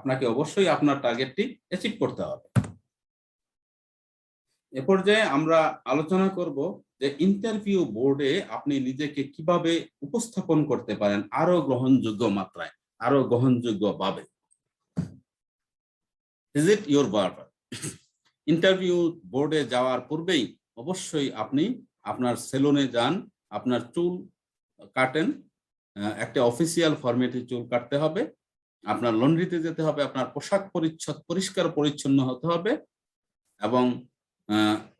আপনাকে অবশ্যই আপনার টার্গেটটি অ্যাচিভ করতে হবে। এ পর্যায়ে আমরা আলোচনা করব যে ইন্টারভিউ বোর্ডে আপনি নিজেকে কীভাবে উপস্থাপন করতে পারেন আরও গ্রহণযোগ্য মাত্রায় আরও গ্রহণযোগ্য ভাবে। ভিজিট ইউর বার্বার ইন্টারভিউ বোর্ডে যাওয়ার পূর্বেই অবশ্যই আপনি আপনার সেলুনে যান, আপনার চুল কাটেন একটা অফিসিয়াল ফরম্যাটে চুল কাটতে হবে। আপনার লন্ড্রিতে যেতে হবে, আপনার পোশাক পরিচ্ছদ, পরিষ্কার পরিচ্ছন্ন হতে হবে এবং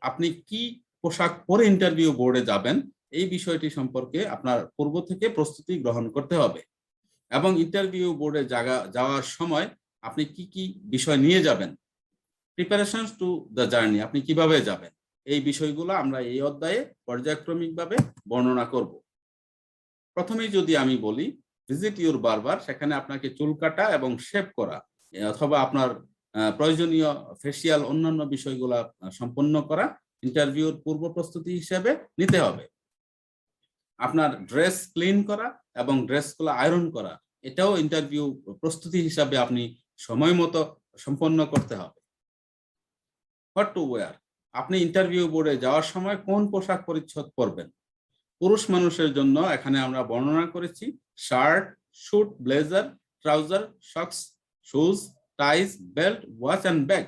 আপনি কি পোশাক পরে ইন্টারভিউ বোর্ডে যাবেন, এই বিষয়টি সম্পর্কে আপনার পূর্ব থেকে প্রস্তুতি গ্রহণ করতে হবে এবং ইন্টারভিউ বোর্ডে জায়গা যাওয়ার সময় আপনি কি কি বিষয় নিয়ে যাবেন প্রিপারেশন টু দ্য জার্নি আপনি কীভাবে যাবেন, এই বিষয়গুলো আমরা এই অধ্যায়ে পর্যায়ক্রমিকভাবে বর্ণনা করব। প্রথমেই যদি আমি বলি ভিজিট ইউর বারবার সেখানে আপনাকে চুল কাটা এবং শেভ করা, অথবা আপনার প্রয়োজনীয় ফেসিয়াল অন্যান্য বিষয়গুলা সম্পন্ন করা ইন্টারভিউর পূর্ব প্রস্তুতি হিসেবে নিতে হবে। আপনার ড্রেস ক্লিন করা এবং ড্রেসগুলো আয়রন করা, এটাও ইন্টারভিউ প্রস্তুতি হিসাবে আপনি সময় মতো সম্পন্ন করতে হবে। হোয়াট টু ওয়ার আপনি ইন্টারভিউ বোর্ডে যাওয়ার সময় কোন পোশাক পরিচ্ছদ পরবেন? পুরুষ মানুষের জন্য এখানে আমরা বর্ণনা করেছি, shirt, suit, blazer, trouser, socks, shoes, ties, belt, watch and bag.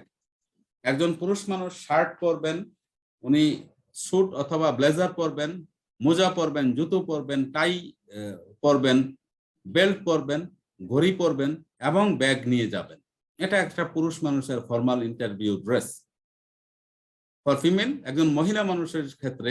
একজন পুরুষ মানুষ শার্ট পরবেন, উনি স্যুট অথবা ব্লেজার পরবেন, মোজা পরবেন, জুতো পরবেন, টাই পরবেন, বেল্ট পরবেন, ঘড়ি পরবেন এবং ব্যাগ নিয়ে যাবেন। এটা একটা পুরুষ মানুষের formal interview dress. For female, একজন মহিলা মানুষের ক্ষেত্রে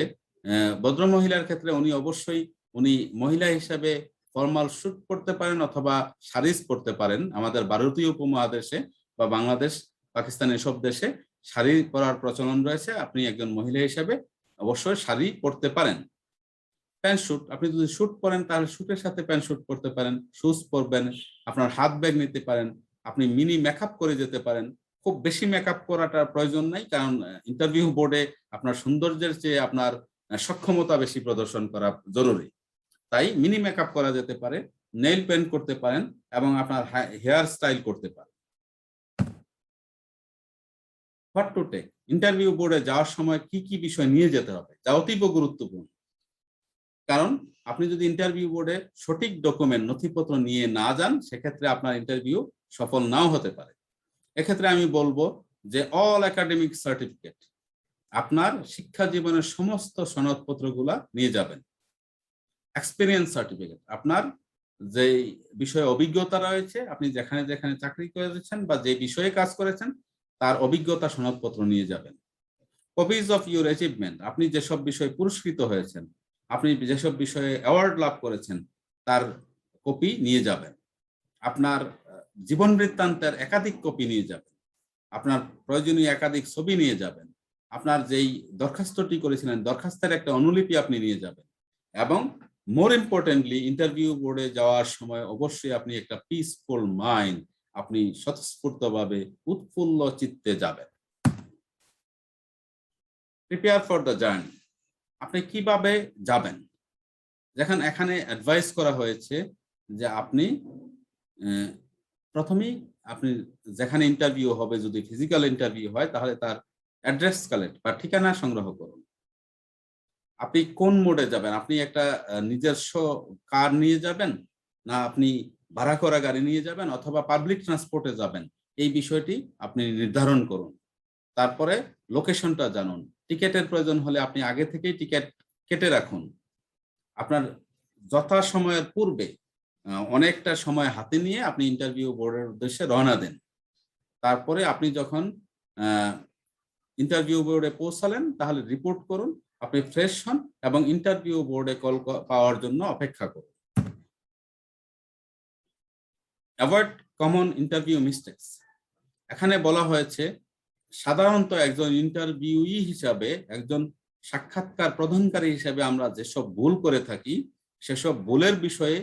ভদ্র মহিলার ক্ষেত্রে উনি অবশ্যই, উনি মহিলা হিসাবে ফর্মাল স্যুট পরতে পারেন অথবা শাড়িজ পরতে পারেন। আমাদের ভারতীয় উপমহাদেশে বা বাংলাদেশ, পাকিস্তান এসব দেশে শাড়ি পরার প্রচলন রয়েছে। আপনি একজন মহিলা হিসাবে অবশ্যই শাড়ি পরতে পারেন। প্যান্ট শুট, আপনি যদি শুট পরেন তাহলে শুটের সাথে প্যান্ট শুট পরতে পারেন, শুজ পরবেন, আপনার হাত ব্যাগ নিতে পারেন, আপনি মিনি মেকআপ করে যেতে পারেন। খুব বেশি মেকআপ করাটার প্রয়োজন নাই, কারণ ইন্টারভিউ বোর্ডে আপনার সৌন্দর্যের চেয়ে আপনার সক্ষমতা বেশি প্রদর্শন করা জরুরি। তাই মিনি মেকআপ করা যেতে পারে নেইল পেন্ট করতে পারেন এবং আপনার হেয়ার স্টাইল করতে পারেন। হোয়াট টু ইন্টারভিউ বোর্ডে যাওয়ার সময় কি কি বিষয় নিয়ে যেতে হবে, যা অতীব গুরুত্বপূর্ণ। কারণ আপনি যদি ইন্টারভিউ বোর্ডে সঠিক ডকুমেন্ট নথিপত্র নিয়ে না যান, সেক্ষেত্রে আপনার ইন্টারভিউ সফল নাও হতে পারে। এক্ষেত্রে আমি বলব যে অল একাডেমিক সার্টিফিকেট আপনার শিক্ষা জীবনের সমস্ত সনদপত্রগুলা নিয়ে যাবেন। এক্সপিরিয়েন্স সার্টিফিকেট আপনার যে বিষয়ে অভিজ্ঞতা রয়েছে, আপনি যেখানে যেখানে চাকরি করেছেন বা যে বিষয়ে কাজ করেছেন, তার অভিজ্ঞতা সনদপত্র নিয়ে যাবেন। কপিজ অফ ইউর অ্যাচিভমেন্ট আপনি যেসব বিষয়ে পুরস্কৃত হয়েছেন, আপনি যেসব বিষয়ে অ্যাওয়ার্ড লাভ করেছেন, তার কপি নিয়ে যাবেন। আপনার জীবন বৃত্তান্তের একাধিক কপি নিয়ে যাবেন। আপনার প্রয়োজনীয় একাধিক ছবি নিয়ে যাবেন। আপনার যেই দরখাস্তটি করেছিলেন, দরখাস্তের একটা অনুলিপি আপনি নিয়ে যাবেন এবং মোর ইম্পর্টেন্টলি ইন্টারভিউ বোর্ডে যাওয়ার সময় অবশ্যই আপনি একটা পিসফুল মাইন্ড আপনি স্বতঃস্ফূর্তভাবে উৎফুল্ল চিত্তে যাবেন। প্রিপেয়ার ফর দ্য জার্নি আপনি কীভাবে যাবেন? যেখানে এখানে অ্যাডভাইস করা হয়েছে যে আপনি প্রথমেই আপনি যেখানে ইন্টারভিউ হবে, যদি ফিজিক্যাল ইন্টারভিউ হয়, তাহলে তার অ্যাড্রেস কালেক্ট বা ঠিকানা সংগ্রহ করুন। আপনি কোন মোডে যাবেন? আপনি একটা নিজস্ব কার নিয়ে যাবেন না আপনি ভাড়া করা গাড়ি নিয়ে যাবেন অথবা পাবলিক ট্রান্সপোর্টে যাবেন? এই বিষয়টি আপনি নির্ধারণ করুন। তারপরে লোকেশনটা জানুন। টিকেটের প্রয়োজন হলে আপনি আগে থেকেই টিকেট কেটে রাখুন। আপনার যথা সময়ের পূর্বে অনেকটা সময় হাতে নিয়ে আপনি ইন্টারভিউ বোর্ডের উদ্দেশ্যে রওনা দেন। তারপরে আপনি যখন ইন্টারভিউ বোর্ডে পৌঁছালেন, তাহলে রিপোর্ট করুন, আপনি ফ্রেশ হন এবং ইন্টারভিউ বোর্ডে কল পাওয়ার জন্য অপেক্ষা করুন। অ্যাভয়েড কমন ইন্টারভিউ মিস্টেক্স এখানে বলা হয়েছে, সাধারণত একজন ইন্টারভিউই হিসাবে, একজন সাক্ষাৎকার প্রদানকারী হিসাবে আমরা যেসব ভুল করে থাকি, সেসব ভুলের বিষয়ে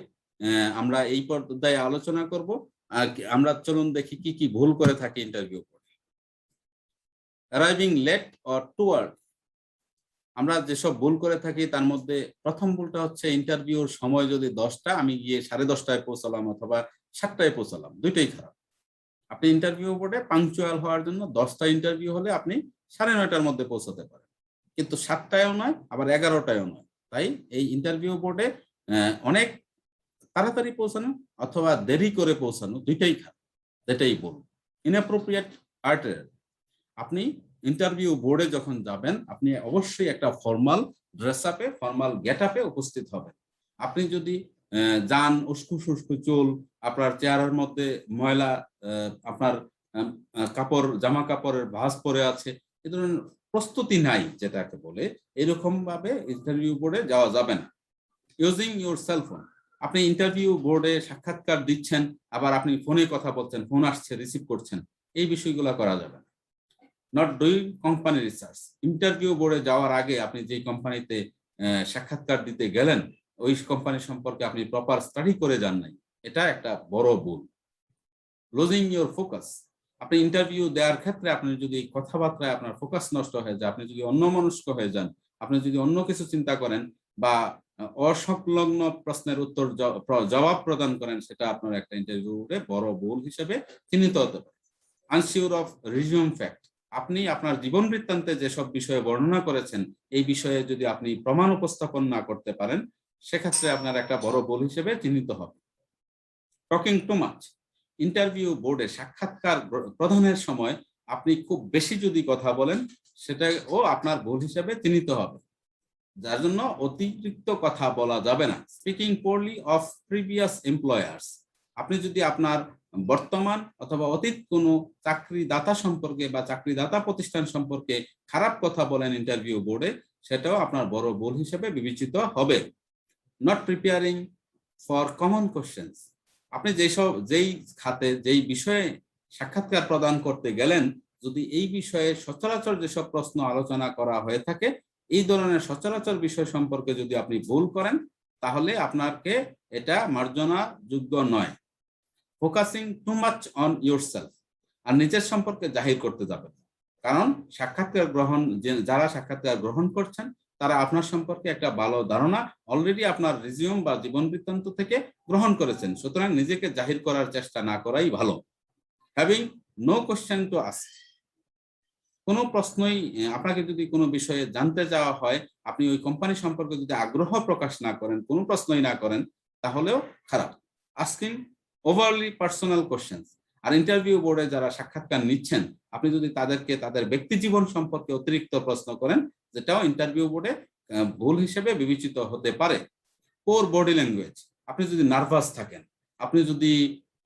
আমরা এই পর্যায়ে আলোচনা করব। আর আমরা চলুন দেখি কি কি ভুল করে থাকি interview arriving late or toward আমরা যেসব ভুল করে থাকি, তার মধ্যে প্রথম ভুলটা হচ্ছে ইন্টারভিউর সময় যদি দশটা, আমি গিয়ে সাড়ে দশটায় পৌঁছালাম অথবা সাতটায় পৌঁছালাম, দুইটাই খারাপ। আপনি ইন্টারভিউ বোর্ডে পাংচুয়াল হওয়ার জন্য দশটা ইন্টারভিউ হলে আপনি সাড়ে নয়টার মধ্যে পৌঁছাতে পারেন। কিন্তু সাতটায়ও নয়, আবার এগারোটায়ও নয়। তাই এই ইন্টারভিউ বোর্ডে অনেক তাড়াতাড়ি পৌঁছানো অথবা দেরি করে পৌঁছানো দুইটাই খারাপ যেটাই বলুন ইনঅ্যাপ্রোপ্রিয়েট আর্টের আপনি ইন্টারভিউ বোর্ডে যখন যাবেন, আপনি অবশ্যই একটা ফর্মাল ড্রেস আপে ফর্মাল গেট আপে উপস্থিত হবেন। আপনি যদি যান, উস্কু সুস্কু চুল, আপনার চেয়ারের মধ্যে ময়লা আপনার কাপড়, জামা কাপড়ের ভাঁজ পরে আছে, এ ধরনের প্রস্তুতি নাই যেটাকে বলে, এরকম ভাবে ইন্টারভিউ বোর্ডে যাওয়া যাবে না। ইউজিং ইউর সেলফোন আপনি ইন্টারভিউ বোর্ডে সাক্ষাৎকার দিচ্ছেন, আবার আপনি ফোনে কথা বলছেন ফোন আসছে রিসিভ করছেন, এই বিষয়গুলো করা যাবে না। Not doing company research interview বোর্ডে যাওয়ার আগে আপনি যে কোম্পানিতে সাক্ষাৎকার দিতে গেলেন, ওই কোম্পানি সম্পর্কে আপনি প্রপার স্টাডি করে যান নাই। এটা একটা বড় ভুল। লুজিং ইউর ফোকাস আপনি ইন্টারভিউ দেওয়ার ক্ষেত্রে আপনি যদি কথাবার্তায় আপনার ফোকাস নষ্ট হয়ে যায়, আপনি যদি অন্য অন্যমনস্ক হয়ে যান, আপনি যদি অন্য কিছু চিন্তা করেন বা অসংলগ্ন প্রশ্নের উত্তর জবাব প্রদান করেন, সেটা আপনার একটা ইন্টারভিউতে বড় ভুল হিসেবে চিহ্নিত হতে পারে। আনসিওর অফ রিজিউম ফ্যাক্ট আপনি আপনার জীবন বৃত্তান্তে যেসব বিষয়ে বর্ণনা করেছেন, এই বিষয়ে যদি আপনি প্রমাণ উপস্থাপন না করতে পারেন, সেক্ষেত্রে আপনার একটা বড় ভুল হিসেবে চিহ্নিত হবে। টকিং টু মাচ ইন্টারভিউ বোর্ডে সাক্ষাৎকার প্রধানের সময় আপনি খুব বেশি যদি কথা বলেন, সেটাও আপনার ভুল হিসেবে চিহ্নিত হবে। যার জন্য অতিরিক্ত কথা বলা যাবে না। Speaking poorly of previous employers আপনি যদি আপনার বর্তমান অথবা অতীত কোনো চাকরিদাতা সম্পর্কে বা চাকরিদাতা প্রতিষ্ঠান সম্পর্কে খারাপ কথা বলেন ইন্টারভিউ বোর্ডে সেটাও আপনার বড় ভুল হিসেবে বিবেচিত হবে। Not preparing for common questions আপনি যেসব যেই খাতে, যেই বিষয়ে সাক্ষাৎকার প্রদান করতে গেলেন, যদি এই বিষয়ে সচরাচর যেসব প্রশ্ন আলোচনা করা হয়ে থাকে, এই ধরনের সচরাচর বিষয় সম্পর্কে যদি আপনি ভুল করেন, তাহলে আপনাকে এটা মার্জনা যোগ্য নয়। Focusing too much on your আর নিজের সম্পর্কে জাহির করতে যাবেন কারণ সাক্ষাৎকার গ্রহণ যারা সাক্ষাৎকার গ্রহণ করছেন, তারা আপনার সম্পর্কে একটা ভালো ধারণা অলরেডি আপনার রিজিউম বা জীবন বৃত্তান্ত থেকে গ্রহণ করেছেন। সুতরাং নিজেকে জাহির করার চেষ্টা না করাই ভালো। Having no question to ask কোনো প্রশ্নই আপনাকে যদি কোনো বিষয়ে জানতে যাওয়া হয়, আপনি ওই কোম্পানি সম্পর্কে যদি আগ্রহ প্রকাশ না করেন, কোনো প্রশ্নই না করেন, তাহলেও খারাপ। আস্কিং ওভারলি পার্সোনাল কোশ্চেন আর ইন্টারভিউ বোর্ডে যারা সাক্ষাৎকার নিচ্ছেন, আপনি যদি তাদেরকে, তাদের ব্যক্তি জীবন সম্পর্কে অতিরিক্ত প্রশ্ন করেন, যেটাও ইন্টারভিউ বোর্ডে ভুল হিসেবে বিবেচিত হতে পারে। পোর বডি ল্যাঙ্গুয়েজ আপনি যদি নার্ভাস থাকেন, আপনি যদি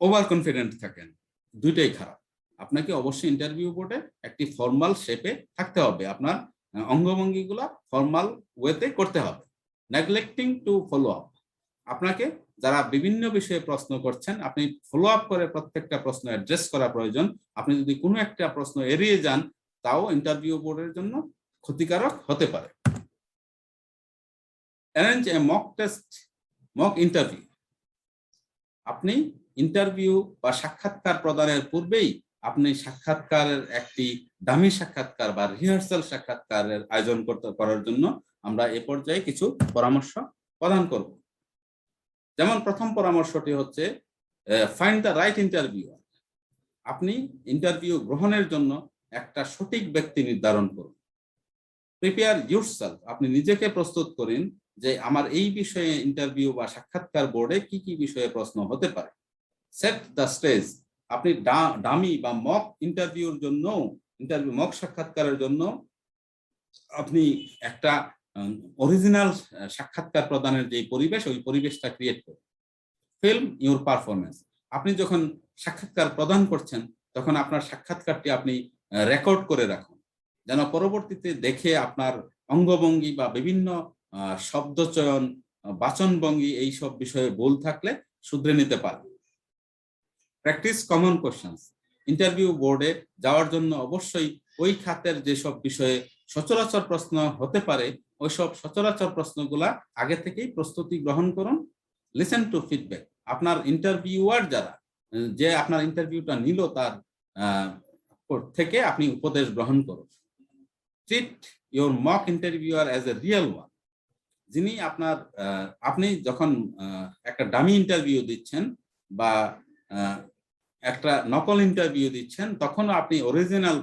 ওভার কনফিডেন্ট থাকেন, দুইটাই খারাপ। আপনাকে অবশ্যই ইন্টারভিউ বোর্ডে একটি ফর্মাল শেপে থাকতে হবে। আপনার অঙ্গভঙ্গিগুলা ফর্মাল ওয়েতে করতে হবে। নেগলেক্টিং টু ফলো আপ আপনাকে যারা বিভিন্ন বিষয়ে প্রশ্ন করছেন, আপনি ফলো আপ করে প্রত্যেকটা প্রশ্ন অ্যাড্রেস করা প্রয়োজন। আপনি যদি কোনো একটা প্রশ্ন এড়িয়ে যান, তাও ইন্টারভিউ বোর্ডের জন্য ক্ষতিকারক হতে পারে। Arrange a mock test mock interview আপনি ইন্টারভিউ বা সাক্ষাৎকার প্রদানের পূর্বেই আপনি সাক্ষাৎকারের একটি দামি সাক্ষাৎকার বা রিহার্সাল সাক্ষাৎকারের আয়োজন করতে, করার জন্য আমরা এ পর্যায়ে কিছু পরামর্শ প্রদান করব। যেমন প্রথম পরামর্শটি হচ্ছে ফাইন্ড দ্য রাইট ইন্টারভিউ আপনি ইন্টারভিউ গ্রহণের জন্য একটা সঠিক ব্যক্তি নির্ধারণ করুন। প্রিপেয়ার ইউরসেলফ আপনি নিজেকে প্রস্তুত করেন যে আমার এই বিষয়ে ইন্টারভিউ বা সাক্ষাৎকার বোর্ডে কি কি বিষয়ে প্রশ্ন হতে পারে। সেট দ্য স্টেজ আপনি ডামি বা মক ইন্টারভিউর জন্য ইন্টারভিউ মক সাক্ষাৎকারের জন্য আপনি একটা অরিজিনাল সাক্ষাৎকার প্রদানের যে পরিবেশ, ওই পরিবেশটা ক্রিয়েট করুন ফিল্ম ইউর পারফরমেন্স আপনি যখন সাক্ষাৎকার প্রদান করছেন, তখন আপনার সাক্ষাৎকারটি আপনি রেকর্ড করে রাখুন। যেন পরবর্তীতে দেখে আপনার অঙ্গভঙ্গি বা বিভিন্ন শব্দচয়ন, বাচনভঙ্গি এই সব বিষয়ে ভুল থাকলে শুধরে নিতে পারেন প্র্যাকটিস কমন কোশ্চেন্স ইন্টারভিউ বোর্ডে যাওয়ার জন্য অবশ্যই ওই খাতের যেসব বিষয়ে সচরাচর প্রশ্ন হতে পারে ওইসব সচরাচর প্রশ্নগুলা আগে থেকেই প্রস্তুতি গ্রহণ করুন লিসেন টু ফিডব্যাক আপনার ইন্টারভিউয়ার যারা যে আপনার ইন্টারভিউটা নিল তার থেকে আপনি উপদেশ গ্রহণ করুন। Treat your mock interviewer as a real one যিনি আপনার আপনি যখন একটা ডামি ইন্টারভিউ দিচ্ছেন বা একটা নকল ইন্টারভিউ দিচ্ছেন তখন আপনি অরিজিনাল